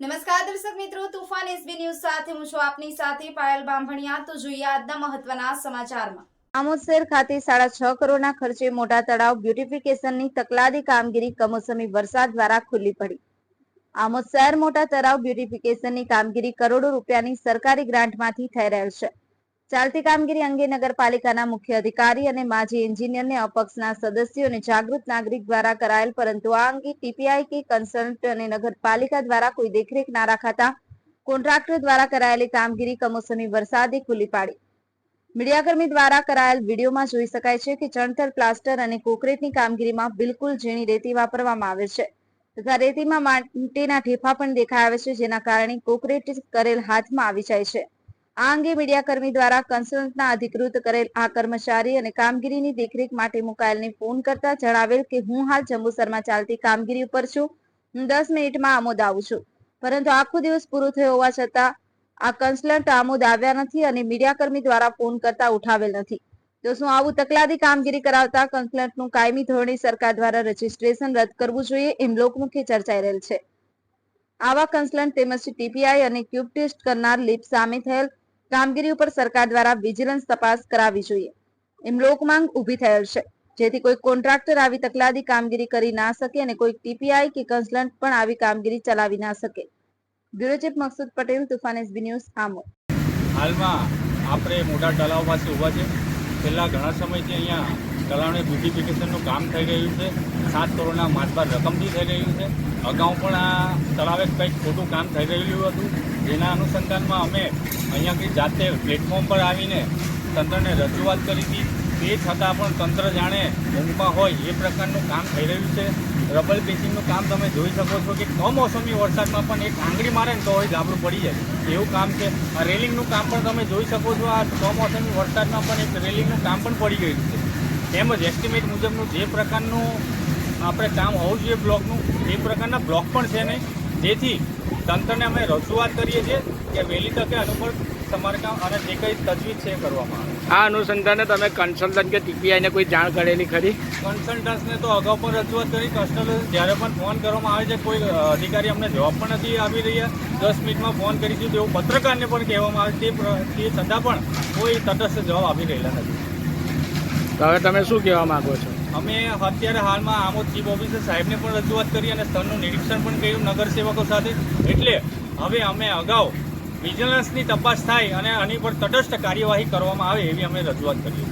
નમસ્કાર દર્શક મિત્રો, તુફાન એસબી ન્યૂઝ સાથે હું છું આપની સાથે પાયલ બાંભણિયા. તો જોઈએ આજના મહત્વના સમાચારમાં. આમોદ શહેર ખાતે સાડા છ કરોડના ખર્ચે મોટા તળાવ બ્યુટિફિકેશનની તકલાદી કામગીરી કમોસમી વરસાદ દ્વારા ખુલ્લી પડી. આમોદ શહેર મોટા તળાવ બ્યુટિફિકેશનની કામગીરી કરોડો રૂપિયાની સરકારી ગ્રાન્ટમાંથી થઈ રહેલ છે. ચાલતી કામગીરી અંગે નગરપાલિકાના મુખ્ય અધિકારી અને માજી એન્જિનિયરને અપક્ષના સદસ્યો અને જાગૃત નાગરિક દ્વારા કરાયેલ, પરંતુ આ અંગે ટીપીઆઈ કે કન્સલ્ટ અને નગરપાલિકા દ્વારા કોઈ દેખરેખ ના રાખાતા કોન્ટ્રાક્ટર દ્વારા કરાયેલી કામગીરી કમોસમી વરસાદે ખુલ્લી પાડી. મીડિયાકર્મી દ્વારા કરાયેલ વિડીયોમાં જોઈ શકાય છે કે ચણતર પ્લાસ્ટર અને કોન્ક્રીટની કામગીરીમાં બિલકુલ ઝીણી રેતી વાપરવામાં આવે છે તથા રેતીમાં માટીના ઠેફા પણ દેખાય આવે છે જેના કારણે કોન્ક્રીટ કરેલ હાથમાં આવી જાય છે. આ અંગે મીડિયાકર્મી દ્વારા કન્સલ્ટના અધિકૃત કરેલ આ કર્મચારી અને કામગીરીની દેખરેખ માટે મુકાયેલને ફોન કરતા જણાવેલ કે, હું હાલ જંબુસરમાં ચાલતી કામગીરી ઉપર છું. દસ મિનિટમાં આમોદ આવું છું. પરંતુ આખો દિવસ પૂરો થયો હોવા છતાં આ કન્સલ્ટન્ટ આમોદ આવ્યા નથી અને મીડિયાકર્મી દ્વારા ફોન કરતા ઉઠાવેલ નથી. તો શું આવું તકલાદી કામગીરી કરાવતા કન્સલ્ટન્ટનું કાયમી ધોરણે સરકાર દ્વારા રજીસ્ટ્રેશન રદ કરવું જોઈએ એમ લોકમુખે ચર્ચાઈ રહેલ છે. આવા કન્સલ્ટન્ટ તેમજ ટીપીઆઈ અને ક્યુબ ટેસ્ટ કરનાર લીપ સામે થયેલ કામગીરી ઉપર સરકાર દ્વારા વિજિલન્સ તપાસ કરાવવી જોઈએ. એમ લોકમાંગ ઊભી થયેલ છે. જેથી કોઈ કોન્ટ્રાક્ટર આવી તકલાદી કામગીરી કરી ના શકે અને કોઈ ટીપીઆઈ કે કન્સલન્ટ પણ આવી કામગીરી ચલાવી ના શકે. Bureau chief Maksud Patel, Tufan SB news, Amod. હાલમાં આપણે મોટા તળાવ પાસે ઊભા છે. છેલ્લા ઘણા સમયથી અહીંયા તળાવને બ્યુટિફિકેશનનું કામ થઈ રહ્યું છે. સાત કરોડના માથબાર રકમથી થઈ રહ્યું છે. અગાઉ પણ આ તળાવે કંઈક ખોટું કામ થઈ રહેલું હતું. જેના અનુસંધાનમાં અમે અહીંયાથી જાતે પ્લેટફોર્મ પર આવીને તંત્રને રજૂઆત કરી હતી. તે છતાં પણ તંત્ર જાણે ઊંઘમાં હોય એ પ્રકારનું કામ થઈ રહ્યું છે. રબલ પેચિંગનું કામ તમે જોઈ શકો છો કે કમોસમી વરસાદમાં પણ એક આંગળી મારે ને તો હોય ગાબડું પડી જાય. એવું કામ છે. આ રેલિંગનું કામ પણ તમે જોઈ શકો છો. આ કમોસમી વરસાદમાં પણ એક રેલિંગનું કામ પણ પડી ગયું છે. તેમજ એસ્ટિમેટ મુજબનું જે પ્રકારનું આપણે કામ હોવું જોઈએ બ્લોકનું, એ પ્રકારના બ્લોક પણ છે નહીં જેથી તંત્રને અમે રજૂઆત કરીએ છીએ કે વહેલી તકે આનું પર સમારકામ અને જે કંઈ તજવીજ છે કરવામાં આવે. આ અનુસંધાને તમે કન્સલ્ટન્ટ કે ટીપીઆઈને કોઈ જાણ કરેલી ખરી? કન્સલ્ટન્ટ્સને તો અગાઉ પણ રજૂઆત કરી. કસ્ટમર જ્યારે પણ ફોન કરવામાં આવે છે કોઈ અધિકારી અમને જવાબ પણ નથી આવી રહ્યા. દસ મિનિટમાં ફોન કરીશું તેવું પત્રકારને પણ કહેવામાં આવે છે. તે છતાં પણ કોઈ તટસ્થ જવાબ આપી રહેલા નથી. તો હવે તમે શું કહેવા માગો છો? અમે અત્યારે હાલમાં આમોદ ચીફ ઓફિસર સાહેબને પણ રજૂઆત કરી અને સ્થળનું નિરીક્ષણ પણ કર્યું નગરસેવકો સાથે. એટલે હવે અમે અગાઉ વિજિલન્સની તપાસ થાય અને આની પર તટસ્થ કાર્યવાહી કરવામાં આવે એવી અમે રજૂઆત કરી